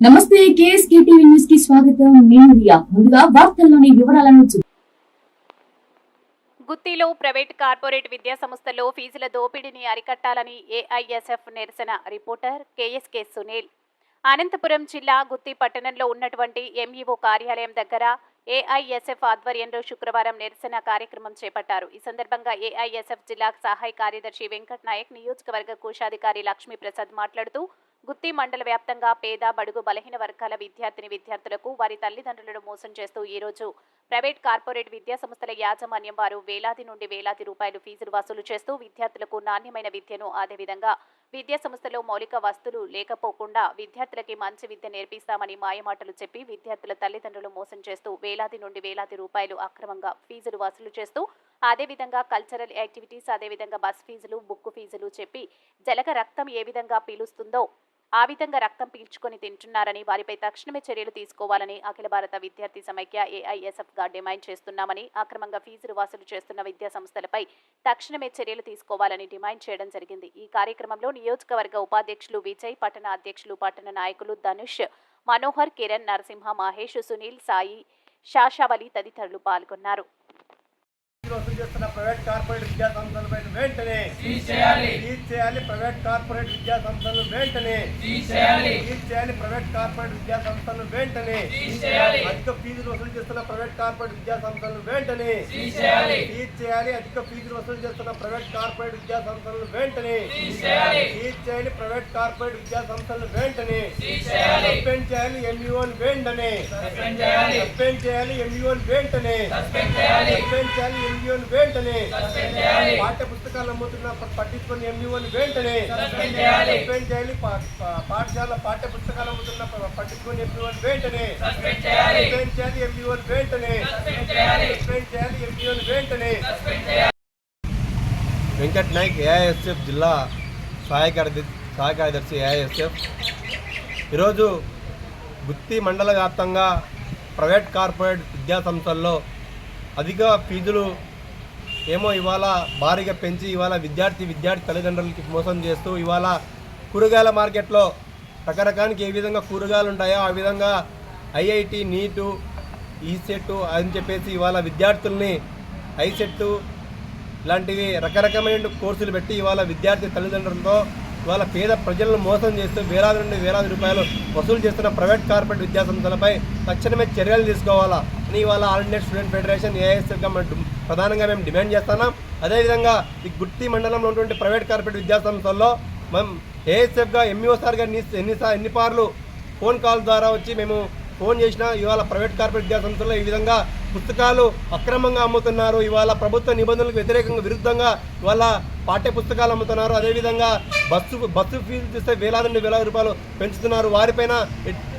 నమస్తే KSK TV న్యూస్కి స్వాగతం. నేను రియా. ముందుగా వార్తల్లోని వివరాలను చూ- గుత్తిలో ప్రైవేట్ కార్పొరేట్ విద్యా సంస్థల్లో ఫీజుల దోపిడీని అరికట్టాలని ఏఐఎస్ఎఫ్ నిరసన రిపోర్టర్ కేఎస్కే సునీల్. అనంతపురం జిల్లా గుత్తి పట్టణంలో ఉన్నటువంటి ఎంఈఓ కార్యాలయం దగ్గర ఏఐఎస్ఎఫ్ ఆధ్వర్యంలో శుక్రవారం నిరసన కార్యక్రమం చేపట్టారు. ఈ సందర్భంగా ఏఐఎస్ఎఫ్ జిల్లా సహాయ కార్యదర్శి వెంకట్ నాయక్ నియోజకవర్గ కోశాధికారి లక్ష్మీప్రసాద్ మాట్లాడుతూ గుత్తి మండల వ్యాప్తంగా పేద బడుగు బలహీన వర్గాల విద్యార్థిని విద్యార్థులకు వారి తల్లిదండ్రులను మోసం చేస్తూ ఈ రోజు ప్రైవేట్ కార్పొరేట్ విద్యా సంస్థల యాజమాన్యం వారు వేలాది నుండి వేలాది రూపాయలు ఫీజులు వసూలు చేస్తూ విద్యార్థులకు నాణ్యమైన విద్యను అదేవిధంగా విద్యా సంస్థలో మౌలిక వస్తువులు లేకపోకుండా విద్యార్థులకి మంచి విద్య నేర్పిస్తామని మాయమాటలు చెప్పి విద్యార్థుల తల్లిదండ్రులు మోసం చేస్తూ వేలాది నుండి వేలాది రూపాయలు అక్రమంగా ఫీజులు వసూలు చేస్తూ అదేవిధంగా కల్చరల్ యాక్టివిటీస్ అదేవిధంగా బస్ ఫీజులు బుక్ ఫీజులు చెప్పి జలక రక్తం ఏ విధంగా పీలుస్తుందో ఆ విధంగా రక్తం పీల్చుకొని తింటున్నారని వారిపై తక్షణమే చర్యలు తీసుకోవాలని అఖిల భారత విద్యార్థి సమైక్య ఏఐఎస్ఎఫ్గా డిమాండ్ చేస్తున్నామని అక్రమంగా ఫీజులు వసూలు చేస్తున్న విద్యా సంస్థలపై తక్షణమే చర్యలు తీసుకోవాలని డిమాండ్ చేయడం జరిగింది. ఈ కార్యక్రమంలో నియోజకవర్గ ఉపాధ్యక్షులు విజయ్ పట్టణ అధ్యక్షులు పట్టణ నాయకులు ధనుష్ మనోహర్ కిరణ్ నరసింహ మహేష్ సునీల్ సాయి శాషావలి తదితరులు పాల్గొన్నారు. వసూలు చేస్తున్న ప్రైవేట్ కార్పొరేట్ విద్యా సంస్థలపై వెంటనే సీజ్ చేయాలి. ప్రైవేట్ కార్పొరేట్ విద్యా సంస్థలు వెంటనే. సీజ్ చేయాలి. ప్రైవేట్ కార్పొరేట్ విద్యా సంస్థలు వెంటనే. అధిక ఫీజులు వసూలు చేస్తున్న ప్రైవేట్ కార్పొరేట్ విద్యా సంస్థలు వెంటనే. సీజ్ చేయాలి. అధిక ఫీజులు వసూలు చేస్తున్న ప్రైవేట్ కార్పొరేట్ విద్యా సంస్థలు వెంటనే. సీజ్ చేయాలి. ప్రైవేట్ కార్పొరేట్ విద్యా సంస్థలు వెంటనే. సస్పెండ్ చేయాలి ఎంఈఓన్ వెంటనే. సస్పెండ్ చేయాలి. ఎంఈఓన్ వెంటనే. సస్పెండ్ చేయాలి. ఎంఈఓన్ వెంటనే పాఠ్య పుస్తకాలు అమ్ముతున్న పట్టించుకొని ఎంఈఓన్ వెంటనే సస్పెండ్ చేయాలి. పాఠశాల పాఠ్య పుస్తకాలు అమ్ముతున్న పట్టించుకొని ఎంఈఓన్ వెంటనే సస్పెండ్ చేయాలి. ఎంఈఓన్ వెంటనే సస్పెండ్ చేయాలి. ఎంఈఓన్ వెంటనే వెంకట్ నాయక్ ఏఐఎస్ఎఫ్ జిల్లా సహాయ కార్యదర్శి సహాయ కార్యదర్శి ఏఐఎస్ఎఫ్ ఈరోజు గుత్తి మండల వ్యాప్తంగా ప్రైవేట్ కార్పొరేట్ విద్యా సంస్థల్లో అధిక ఫీజులు ఏమో ఇవాళ భారీగా పెంచి ఇవాళ విద్యార్థి విద్యార్థి తల్లిదండ్రులకి మోసం చేస్తూ ఇవాళ కూరగాయల మార్కెట్లో రకరకానికి ఏ విధంగా కూరగాయలు ఉంటాయో ఆ విధంగా ఐఐటి నీటు ఈ సెట్ అని చెప్పేసి ఇవాళ విద్యార్థుల్ని ఐసెట్టు ఇలాంటివి రకరకమైన కోర్సులు పెట్టి ఇవాళ విద్యార్థి తల్లిదండ్రులతో ఇవాళ పేద ప్రజలను మోసం చేస్తూ వేలాది నుండి వేలాది రూపాయలు వసూలు చేస్తున్న ప్రైవేట్ కార్పొరేట్ విద్యా సంస్థలపై తక్షణమే చర్యలు తీసుకోవాలా అని ఇవాళ ఆల్ ఇండియా స్టూడెంట్ ఫెడరేషన్ ఏఐఎస్ఎఫ్గా మేము ప్రధానంగా మేము డిమాండ్ చేస్తున్నాం. అదేవిధంగా ఈ గుర్తి మండలంలో ఉన్నటువంటి ప్రైవేట్ కార్పొరేట్ విద్యాసంస్థల్లో మేము ఏఎస్ఎఫ్గా ఎంఈఓ సార్ గారిని ఎన్ని ఎన్ని ఫోన్ కాల్ ద్వారా వచ్చి మేము ఫోన్ చేసినా ఇవాళ ప్రైవేట్ కార్పొరేట్ విద్యాసంస్థల్లో ఈ విధంగా పుస్తకాలు అక్రమంగా అమ్ముతున్నారు. ఇవాళ ప్రభుత్వ నిబంధనలకు వ్యతిరేకంగా విరుద్ధంగా ఇవాళ పాఠ్య పుస్తకాలు అమ్ముతున్నారు. అదేవిధంగా బస్సు బస్సు ఫీజు చూస్తే వేలాది నుండి వేలాది రూపాయలు పెంచుతున్నారు. వారిపైన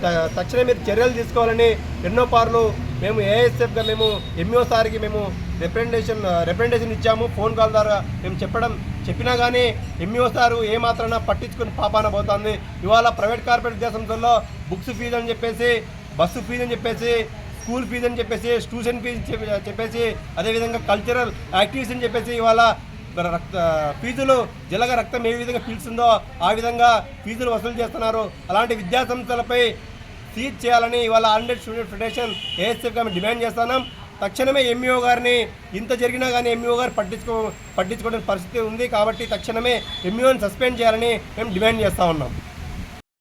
త- తక్షణమే మీరు చర్యలు తీసుకోవాలని ఎన్నో పార్లు మేము ఏఎస్ఎఫ్గా మేము ఎంఈఓ సార్కి మేము రిప్రజెంటేషన్ రిప్రజెంటేషన్ ఇచ్చాము ఫోన్ కాల్ ద్వారా మేము చెప్పడం. చెప్పినా కానీ ఎంఈఓ సారు ఏమాత్రాన పట్టించుకుని పాపాన పోతుంది. ఇవాళ ప్రైవేట్ కార్పొరేట్ విద్యాసంస్థల్లో బుక్స్ ఫీజు అని చెప్పేసి బస్సు ఫీజు అని చెప్పేసి స్కూల్ ఫీజు అని చెప్పేసి ట్యూషన్ ఫీజు చెప్పేసి అదేవిధంగా కల్చరల్ యాక్టివిటీస్ అని చెప్పేసి ఇవాళ రక్త ఫీజులు జలగ రక్తం ఏ విధంగా పీల్చుందో ఆ విధంగా ఫీజులు వసూలు చేస్తున్నారు. అలాంటి విద్యాసంస్థలపై సీజ్ చేయాలని ఇవాళ ఆంధ్ర స్టూడెంట్ ఫెడరేషన్ ఏఎస్ఎఫ్గా మేము డిమాండ్ చేస్తున్నాం తక్షణమే ఎంఈఓ గారిని ఇంత జరిగినా కానీ ఎంఈఓ గారు పట్టించుకో పట్టించుకోవడానికి పరిస్థితి ఉంది కాబట్టి తక్షణమే ఎంఈఓని సస్పెండ్ చేయాలని మేము డిమాండ్ చేస్తూ ఉన్నాం.